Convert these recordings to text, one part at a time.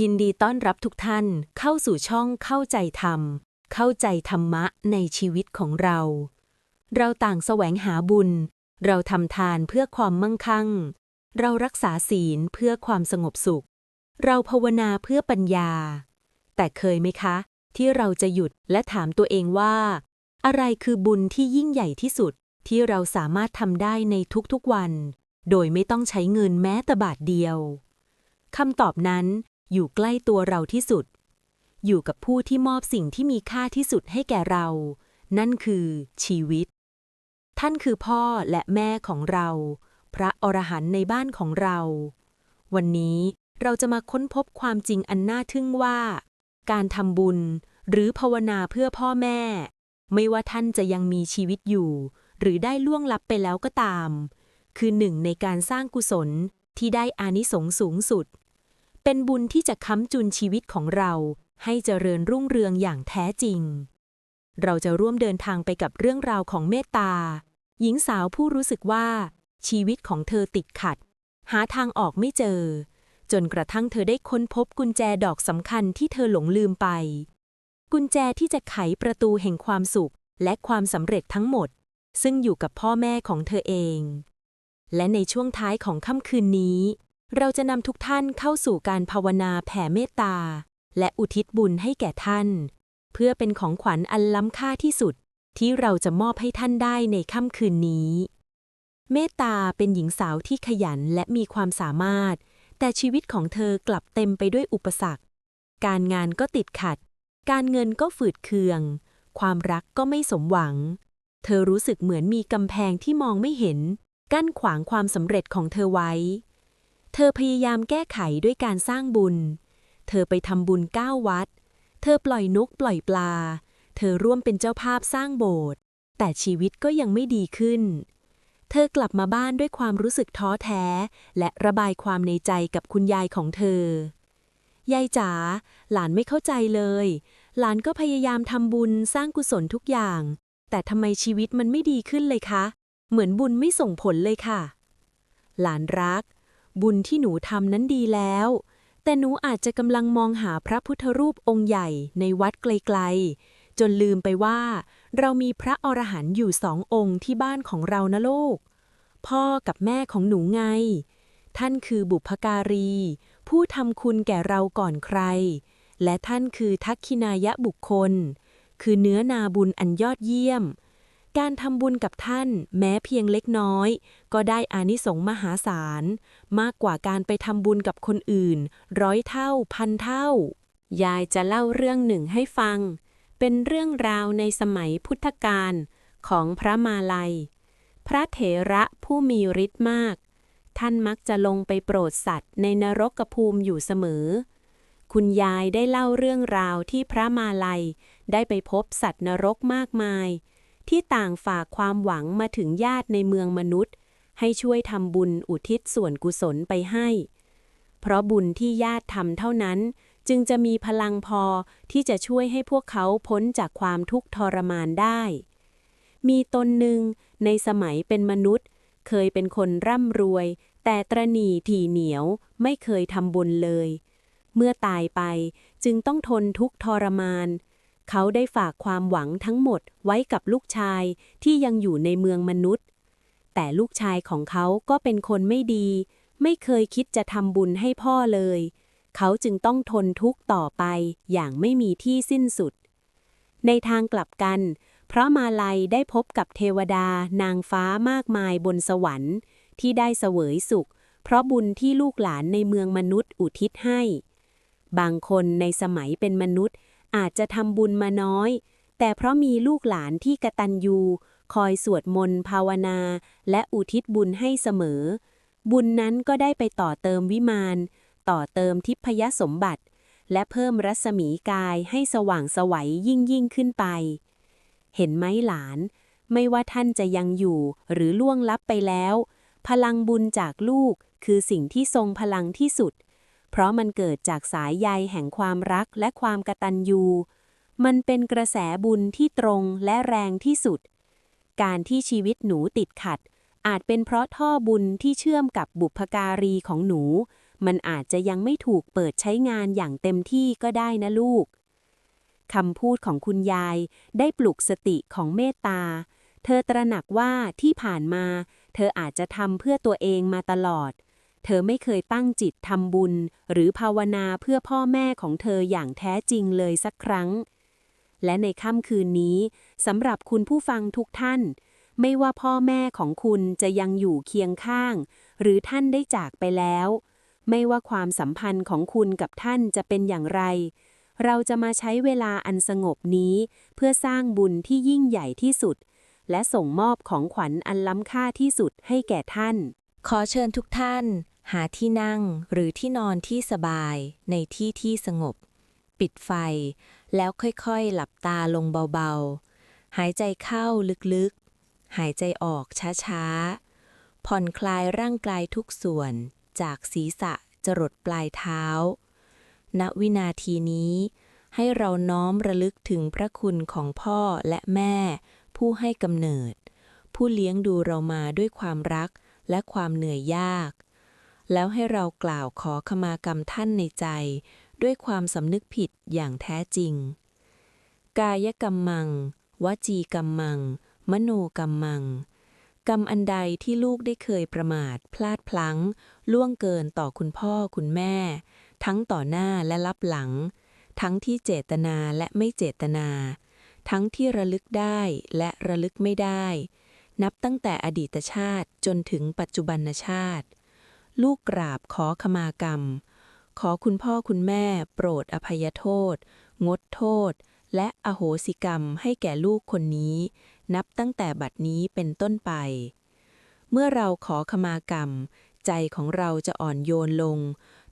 ยินดีต้อนรับทุกท่านเข้าสู่ช่องเข้าใจธรรม เข้าใจธรรมะในชีวิตของเรา เราต่างแสวงหาบุญ เราทำทานเพื่อความมั่งคั่ง เรารักษาศีลเพื่อความสงบสุข เราภาวนาเพื่อปัญญา แต่เคยไหมคะ ที่เราจะหยุดและถามตัวเองว่า อะไรคือบุญที่ยิ่งใหญ่ที่สุดที่เราสามารถทำได้ในทุกๆวัน โดยไม่ต้องใช้เงินแม้แต่บาทเดียวคำตอบนั้น อยู่ใกล้ตัวเราที่สุด อยู่กับผู้ที่มอบสิ่งที่มีค่าที่สุดให้แก่เรา นั่นคือชีวิต ท่านคือพ่อและแม่ของเรา พระอรหันต์ในบ้านของเรา วันนี้เราจะมาค้นพบความจริงอันน่าทึ่งว่า การทำบุญหรือภาวนาเพื่อพ่อแม่ ไม่ว่าท่านจะยังมีชีวิตอยู่ หรือได้ล่วงลับไปแล้วก็ตาม คือหนึ่งในการสร้างกุศลที่ได้อานิสงส์สูงสุด เป็นบุญที่จะค้ำจุนชีวิตของเรา ให้เจริญรุ่งเรืองอย่างแท้จริง เราจะร่วมเดินทางไปกับเรื่องราวของเมตตา หญิงสาวผู้รู้สึกว่า ชีวิตของเธอติดขัด หาทางออกไม่เจอ จนกระทั่งเธอได้ค้นพบกุญแจดอกสำคัญที่เธอหลงลืมไป กุญแจที่จะไขประตูแห่งความสุขและความสำเร็จทั้งหมด ซึ่งอยู่กับพ่อแม่ของเธอเอง และในช่วงท้ายของค่ำคืนนี้ เราจะนำทุกท่านเข้าสู่การภาวนาแผ่เมตตา และอุทิศบุญให้แก่ท่าน เพื่อเป็นของขวัญอันล้ำค่าที่สุด ที่เราจะมอบให้ท่านได้ในค่ำคืนนี้ เมตตาเป็นหญิงสาวที่ขยันและมีความสามารถ แต่ชีวิตของเธอกลับเต็มไปด้วยอุปสรรค การงานก็ติดขัด การเงินก็ฝืดเคือง ความรักก็ไม่สมหวัง เธอรู้สึกเหมือนมีกำแพงที่มองไม่เห็น กั้นขวางความสำเร็จของเธอไว้ เธอพยายามแก้ไขด้วยการสร้างบุญ เธอไปทำบุญเก้าวัด เธอปล่อยนกปล่อยปลา เธอร่วมเป็นเจ้าภาพสร้างโบสถ์ แต่ชีวิตก็ยังไม่ดีขึ้น เธอกลับมาบ้านด้วยความรู้สึกท้อแท้ และระบายความในใจกับคุณยายของเธอ ยายจ๋า หลานไม่เข้าใจเลย หลานก็พยายามทำบุญสร้างกุศลทุกอย่าง แต่ทำไมชีวิตมันไม่ดีขึ้นเลยคะ เหมือนบุญไม่ส่งผลเลยค่ะ หลานรัก บุญที่หนูทำนั้นดีแล้ว แต่หนูอาจจะกำลังมองหาพระพุทธรูปองค์ใหญ่ในวัดไกลๆ จนลืมไปว่า เรามีพระอรหันต์อยู่สององค์ที่บ้านของเรานะลูก พ่อกับแม่ของหนูไง ท่านคือบุพการี ผู้ทำคุณแก่เราก่อนใคร และท่านคือทักขินายะบุคคล คือเนื้อนาบุญอันยอดเยี่ยม การทำบุญกับท่านแม้เพียงเล็กน้อย ก็ได้อานิสงส์มหาศาล มากกว่าการไปทำบุญกับคนอื่น ร้อยเท่าพันเท่า ยายจะเล่าเรื่องหนึ่งให้ฟัง เป็นเรื่องราวในสมัยพุทธกาลของพระมาลัย พระเถระผู้มีฤทธิ์มาก ท่านมักจะลงไปโปรดสัตว์ในนรกภูมิอยู่เสมอ คุณยายได้เล่าเรื่องราวที่พระมาลัย ได้ไปพบสัตว์นรกมากมาย ที่ต่างฝากความหวังมาถึงญาติในเมืองมนุษย์ ให้ช่วยทำบุญอุทิศส่วนกุศลไปให้ เพราะบุญที่ญาติทำเท่านั้น จึงจะมีพลังพอที่จะช่วยให้พวกเขาพ้นจากความทุกข์ทรมานได้ มีตนหนึ่งในสมัยเป็นมนุษย์ เคยเป็นคนร่ำรวย แต่ตรณีถี่เหนียวไม่เคยทำบุญเลย เมื่อตายไปจึงต้องทนทุกข์ทรมาน เขาได้ฝากความหวังทั้งหมดไว้กับลูกชายที่ยังอยู่ในเมืองมนุษย์ แต่ลูกชายของเขาก็เป็นคนไม่ดี ไม่เคยคิดจะทำบุญให้พ่อเลย เขาจึงต้องทนทุกข์ต่อไปอย่างไม่มีที่สิ้นสุด ในทางกลับกันเพราะมาลัยได้พบกับเทวดานางฟ้ามากมายบนสวรรค์ ที่ได้เสวยสุข เพราะบุญที่ลูกหลานในเมืองมนุษย์อุทิศให้ บางคนในสมัยเป็นมนุษย์ อาจจะทำบุญมาน้อย แต่เพราะมีลูกหลานที่กตัญญูคอยสวดมนต์ภาวนา และอุทิศบุญให้เสมอ บุญนั้นก็ได้ไปต่อเติมวิมาน ต่อเติมทิพยสมบัติ และเพิ่มรัศมีกายให้สว่างสวัยยิ่งยิ่งขึ้นไป เห็นไหมหลาน ไม่ว่าท่านจะยังอยู่หรือล่วงลับไปแล้ว พลังบุญจากลูกคือสิ่งที่ทรงพลังที่สุด เพราะมันเกิดจากสายใยแห่งความรักและความกตัญญูมันเป็นกระแสบุญที่ตรงและแรงที่สุด การที่ชีวิตหนูติดขัด อาจเป็นเพราะท่อบุญที่เชื่อมกับบุพการีของหนู มันอาจจะยังไม่ถูกเปิดใช้งานอย่างเต็มที่ก็ได้นะลูกคำพูดของคุณยายได้ปลุกสติของเมตตา เธอตระหนักว่าที่ผ่านมา เธออาจจะทำเพื่อตัวเองมาตลอด เธอไม่เคยตั้งจิตทำบุญ หรือภาวนาเพื่อพ่อแม่ของเธออย่างแท้จริงเลยสักครั้ง และในค่ำคืนนี้สำหรับคุณผู้ฟังทุกท่าน ไม่ว่าพ่อแม่ของคุณจะยังอยู่เคียงข้าง หรือท่านได้จากไปแล้ว ไม่ว่าความสัมพันธ์ของคุณกับท่านจะเป็นอย่างไร เราจะมาใช้เวลาอันสงบนี้ เพื่อสร้างบุญที่ยิ่งใหญ่ที่สุด และส่งมอบของขวัญอันล้ำค่าที่สุดให้แก่ท่าน ขอเชิญทุกท่าน หาที่นั่งหรือที่นอนที่สบายในที่ที่สงบ ปิดไฟ แล้วค่อยๆ หลับตาลงเบาๆ หายใจเข้าลึกๆ หายใจออกช้าๆ ผ่อนคลายร่างกายทุกส่วนจากศีรษะจรดปลายเท้า ณ วินาทีนี้ ให้เราน้อมระลึกถึงพระคุณของพ่อและแม่ ผู้ให้กำเนิด ผู้เลี้ยงดูเรามาด้วยความรักและความเหนื่อยยาก แล้วให้เรากล่าวขอขมากรรมท่านในใจ ด้วยความสำนึกผิดอย่างแท้จริง กายกรรมมัง วจีกรรมมัง มโนกรรมมัง กรรมอันใดที่ลูกได้เคยประมาท พลาดพลั้ง ล่วงเกินต่อคุณพ่อคุณแม่ ทั้งต่อหน้าและรับหลัง ทั้งที่เจตนาและไม่เจตนา ทั้งที่ระลึกได้และระลึกไม่ได้ นับตั้งแต่อดีตชาติจนถึงปัจจุบันชาติ ลูกกราบขอขมากรรม ขอคุณพ่อคุณแม่ โปรดอภัยโทษ งดโทษ และอโหสิกรรมให้แก่ลูกคนนี้ นับตั้งแต่บัดนี้เป็นต้นไป เมื่อเราขอขมากรรม ใจของเราจะอ่อนโยนลง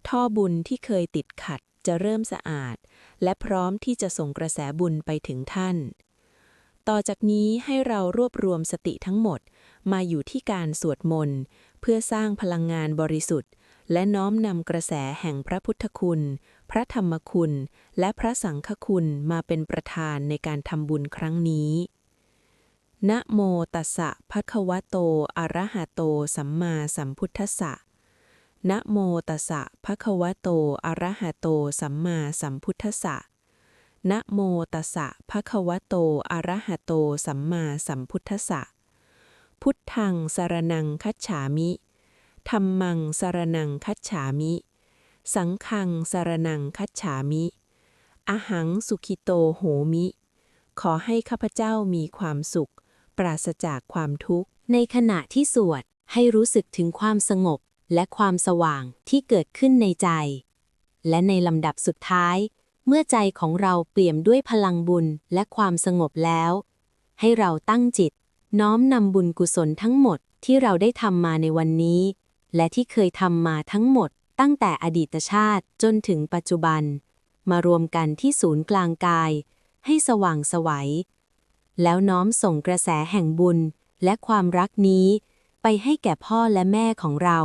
ท่อบุญที่เคยติดขัดจะเริ่มสะอาด และพร้อมที่จะส่งกระแสบุญไปถึงท่าน ต่อจากนี้ให้เรารวบรวมสติทั้งหมดมาอยู่ที่การสวดมนต์ เพื่อสร้างพลังงานบริสุทธิ์ และน้อมนำกระแสแห่งพระพุทธคุณ พระธรรมคุณ และพระสังฆคุณมาเป็นประธานในการทำบุญครั้งนี้นะโมตัสสะภะคะวะโต อะระหะโต สัมมาสัมพุทธัสสะนะโมตัสสะภะคะวะโต อะระหะโต สัมมาสัมพุทธัสสะนะโมตัสสะภะคะวะโต อะระหะโต สัมมาสัมพุทธัสสะ พุทธังสรนังคัจฉามิธรรมังสรนังคัจฉามิ สังฆังสรนังคัจฉามิ อหังสุขิโตโหมิ ขอให้ข้าพเจ้ามีความสุข ปราศจากความทุกข์ ในขณะที่สวดให้รู้สึกถึงความสงบและความสว่างที่เกิดขึ้นในใจ และในลำดับสุดท้าย เมื่อใจของเราเปี่ยมด้วยพลังบุญและความสงบแล้ว ให้เราตั้งจิต น้อมนำบุญกุศลทั้งหมดที่เราได้ทำมาในวันนี้ และที่เคยทำมาทั้งหมด ตั้งแต่อดีตชาติจนถึงปัจจุบัน มารวมกันที่ศูนย์กลางกาย ให้สว่างไสวัย แล้วน้อมส่งกระแสแห่งบุญและความรักนี้ ไปให้แก่พ่อและแม่ของเรา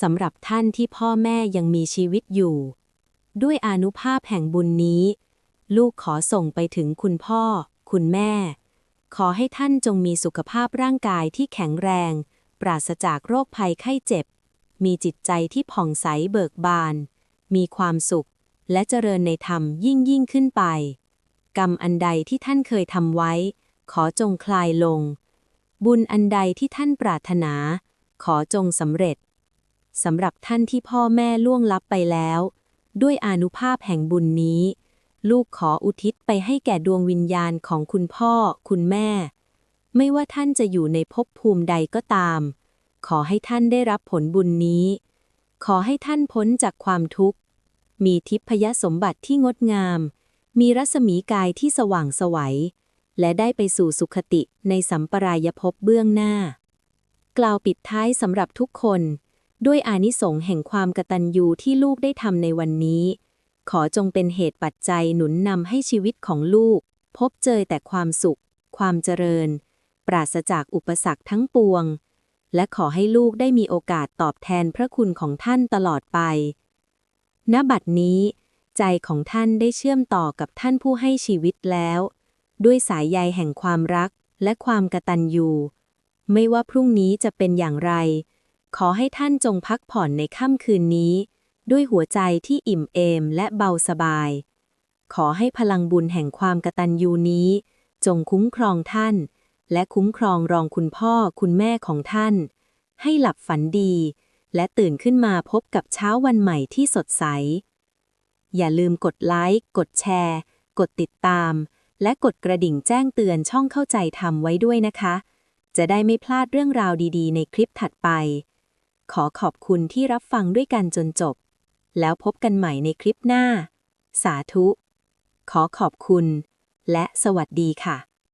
สำหรับท่านที่พ่อแม่ยังมีชีวิตอยู่ ด้วยอนุภาพแห่งบุญนี้ ลูกขอส่งไปถึงคุณพ่อ คุณแม่ ขอให้ท่านจงมีสุขภาพร่างกายที่แข็งแรง ปราศจากโรคภัยไข้เจ็บ มีจิตใจที่ผ่องใสเบิกบาน มีความสุข และเจริญในธรรมยิ่งยิ่งขึ้นไป กรรมอันใดที่ท่านเคยทำไว้ ขอจงคลายลง บุญอันใดที่ท่านปรารถนา ขอจงสำเร็จสำหรับท่านที่พ่อแม่ล่วงลับไปแล้ว ด้วยอนุภาพแห่งบุญนี้ ลูกขออุทิศไปให้แก่ดวงวิญญาณของคุณพ่อ คุณแม่ ไม่ว่าท่านจะอยู่ในภพภูมิใดก็ตาม ขอให้ท่านได้รับผลบุญนี้ ขอให้ท่านพ้นจากความทุกข์ มีทิพยสมบัติที่งดงาม มีรัศมีกายที่สว่างไสวัย และได้ไปสู่สุขติในสัมปรายภพเบื้องหน้า กล่าวปิดท้ายสำหรับทุกคน ด้วยอานิสงส์แห่งความกตัญญูที่ลูกได้ทำในวันนี้ ขอจงเป็นเหตุปัจจัยหนุนนำให้ชีวิตของลูก พบเจอแต่ความสุข ความเจริญ ปราศจากอุปสรรคทั้งปวง และขอให้ลูกได้มีโอกาสตอบแทนพระคุณของท่านตลอดไป ณ บัดนี้ ใจของท่านได้เชื่อมต่อกับท่านผู้ให้ชีวิตแล้ว ด้วยสายใยแห่งความรักและความกตัญญูไม่ว่าพรุ่งนี้จะเป็นอย่างไร ขอให้ท่านจงพักผ่อนในค่ำคืนนี้ ด้วยหัวใจที่อิ่มเอมและเบาสบาย ขอให้พลังบุญแห่งความกตัญญูนี้ จงคุ้มครองท่าน และคุ้มครองรองคุณพ่อคุณแม่ของท่าน ให้หลับฝันดี และตื่นขึ้นมาพบกับเช้าวันใหม่ที่สดใส อย่าลืมกดไลค์กดแชร์ กดติดตาม และกดกระดิ่งแจ้งเตือนช่องเข้าใจทำไว้ด้วยนะคะ จะได้ไม่พลาดเรื่องราวดี ๆ ในคลิปถัดไปขอขอบคุณที่รับฟังด้วยกันจนจบ แล้วพบกันใหม่ในคลิปหน้า สาธุ ขอขอบคุณ และสวัสดีค่ะ